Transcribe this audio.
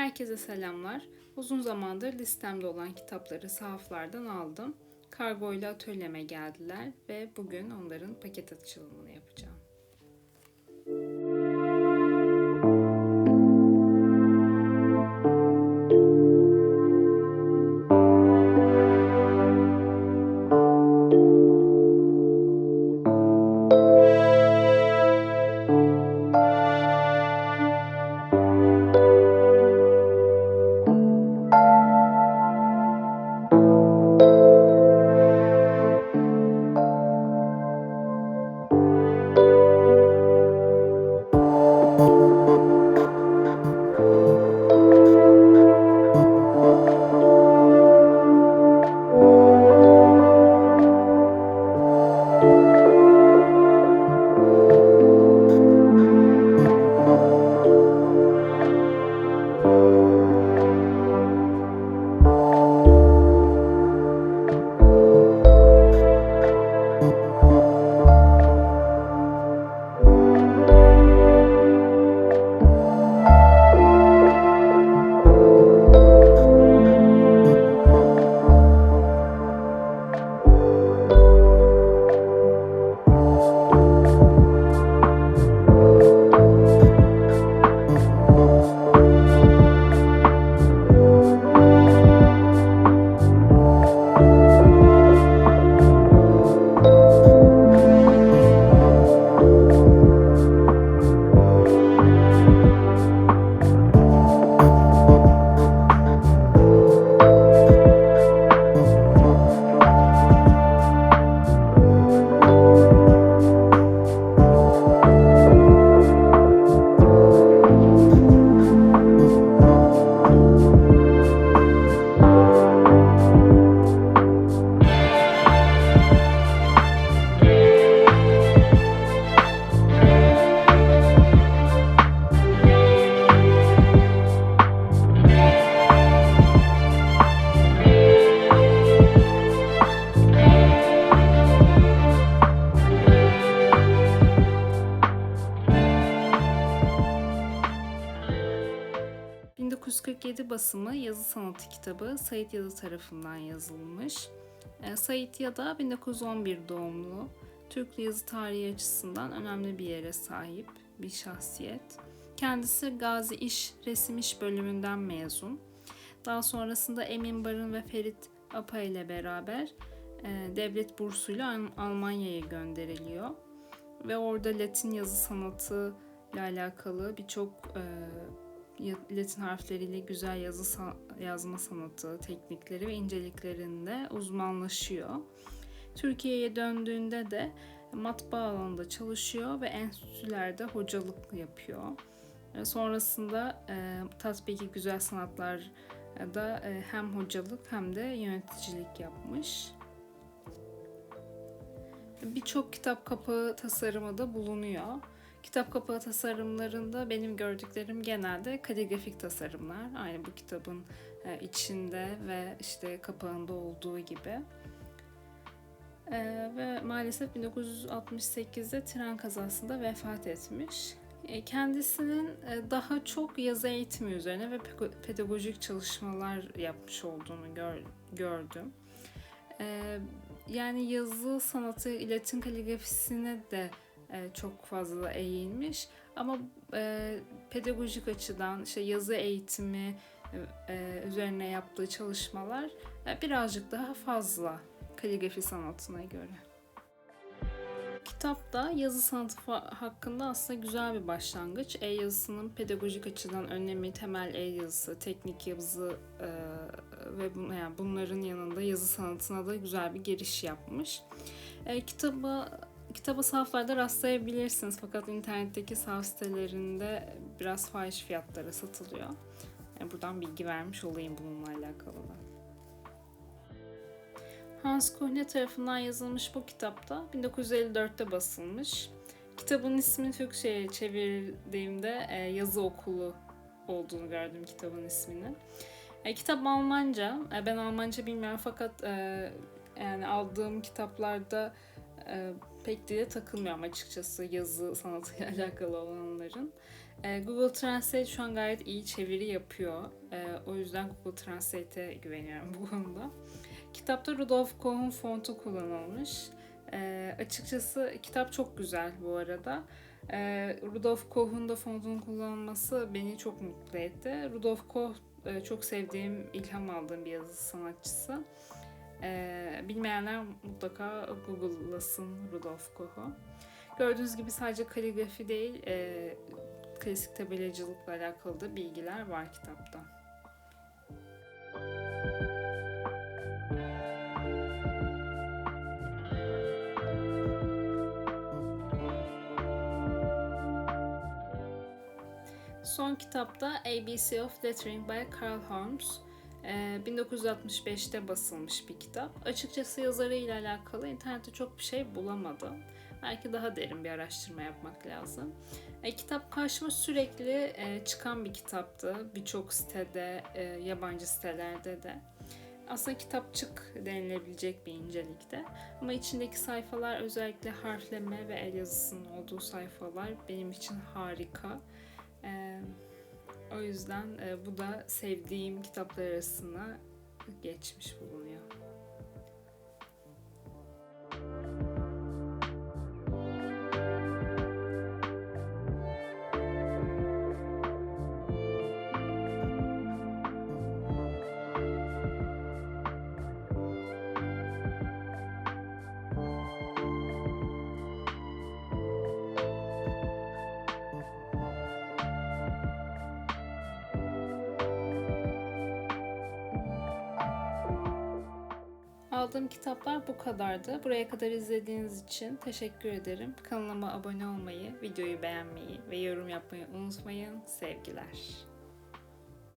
Herkese selamlar. Uzun zamandır listemde olan kitapları sahaflardan aldım. Kargo ile atölyeme geldiler ve bugün onların paket açılımını yapacağım. ...1947 basımı yazı sanatı kitabı Sait Yadı tarafından yazılmış. E, Sait Yada 1911 doğumlu. Türk yazı tarihi açısından önemli bir yere sahip bir şahsiyet. Kendisi Gazi İş Resim İş bölümünden mezun. Daha sonrasında Emin Barın ve Ferit Apa ile beraber e, devlet bursuyla Almanya'ya gönderiliyor. Ve orada Latin yazı sanatı ile alakalı birçok e, Latin harfleriyle güzel yazı yazma sanatı, teknikleri ve inceliklerinde uzmanlaşıyor. Türkiye'ye döndüğünde de matbaa alanında çalışıyor ve enstitülerde hocalık yapıyor. E, sonrasında e, Tatbiki Güzel Sanatlar da e, hem hocalık hem de yöneticilik yapmış. Birçok kitap kapağı tasarımı da bulunuyor. Kitap kapağı tasarımlarında benim gördüklerim genelde kaligrafik tasarımlar. Aynı bu kitabın içinde ve işte kapağında olduğu gibi. Ee, ve maalesef 1968'de tren kazasında vefat etmiş. E, kendisinin e, daha çok yazı eğitimi üzerine ve pedagojik çalışmalar yapmış olduğunu gör, gördüm. E, yani yazı sanatı, iletim kaligrafisine de çok fazla eğilmiş. Ama pedagojik açıdan işte yazı eğitimi üzerine yaptığı çalışmalar birazcık daha fazla kaligrafi sanatına göre. Kitapta yazı sanatı hakkında aslında güzel bir başlangıç. E-yazısının pedagojik açıdan önemi, temel e-yazısı, teknik yazı e, ve bun, yani bunların yanında yazı sanatına da güzel bir giriş yapmış. E, kitabı kitaba sahaflarda rastlayabilirsiniz fakat internetteki sahaf sitelerinde biraz fahiş fiyatlara satılıyor. Yani buradan bilgi vermiş olayım bununla alakalı da. Hans Kuhne tarafından yazılmış bu kitapta 1954'te basılmış. Kitabın ismini Türkçe'ye çevirdiğimde e, yazı okulu olduğunu gördüm kitabın ismini. E, kitap Almanca. E, ben Almanca bilmiyorum fakat yani aldığım kitaplarda e, pek dile takılmıyorum açıkçası yazı sanatıyla alakalı olanların. E, Google Translate şu an gayet iyi çeviri yapıyor. E, o yüzden Google Translate'e güveniyorum bu konuda. Kitapta Rudolf Koch'un fontu kullanılmış. E, açıkçası kitap çok güzel bu arada. E, Rudolf Koch'un da fontunu kullanılması beni çok mutlu etti. Rudolf Koch e, çok sevdiğim, ilham aldığım bir yazı sanatçısı. E, bilmeyenler mutlaka Google'lasın Rudolf Koch'u. Gördüğünüz gibi sadece kaligrafi değil, e, klasik tabelacılıkla alakalı da bilgiler var kitapta. Son kitapta ABC of Lettering by Carl Holmes. Ee, 1965'te basılmış bir kitap. Açıkçası yazarıyla alakalı internette çok bir şey bulamadım. Belki daha derin bir araştırma yapmak lazım. E, kitap karşıma sürekli e, çıkan bir kitaptı. Birçok sitede, e, yabancı sitelerde de. Aslında kitapçık denilebilecek bir incelikte. Ama içindeki sayfalar özellikle harfleme ve el yazısının olduğu sayfalar benim için harika. E, o yüzden e, bu da sevdiğim kitaplar arasına geçmiş bulunuyor. Aldığım kitaplar bu kadardı. Buraya kadar izlediğiniz için teşekkür ederim. Kanalıma abone olmayı, videoyu beğenmeyi ve yorum yapmayı unutmayın. Sevgiler.